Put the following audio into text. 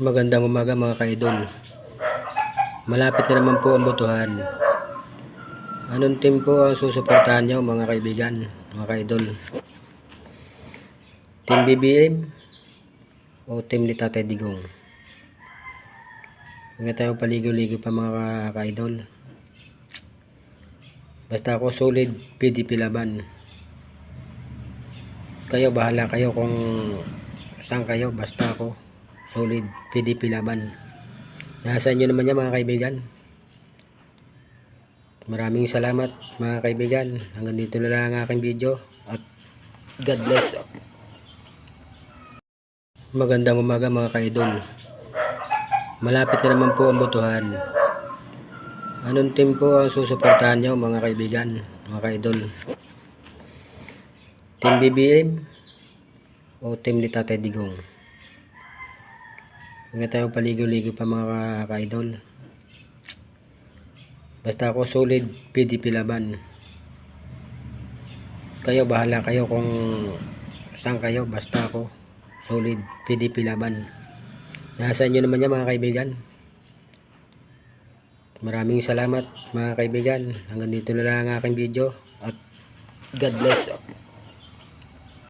Magandang umaga mga ka-idol. Malapit na naman po ang botohan. Anong team po ang susuportahan nyo mga kaibigan, mga ka-idol? Team BBM o Team ni Tatay Digong? Na tayo paligo-ligo pa mga ka-idol. Basta ako solid PDP laban. Kayo bahala kayo kung saan kayo basta ako solid PDP laban. Nasa inyo naman yan mga kaibigan. Maraming salamat mga kaibigan. Hanggang dito na lang ang aking video at God bless. Magandang umaga mga kaidol. Malapit na naman po ang botohan. Anong team po ang susuportahan nyo mga kaibigan, mga kaidol? Team BBM o Team ni Tatay Digong? Na tayo paligo-ligo pa mga ka-idol. Basta ako solid PDP laban. Kayo bahala kayo kung saan kayo. Basta ako solid PDP laban. Nasa inyo naman yan mga kaibigan. Maraming salamat mga kaibigan. Hanggang dito na lang ang aking video. At God bless.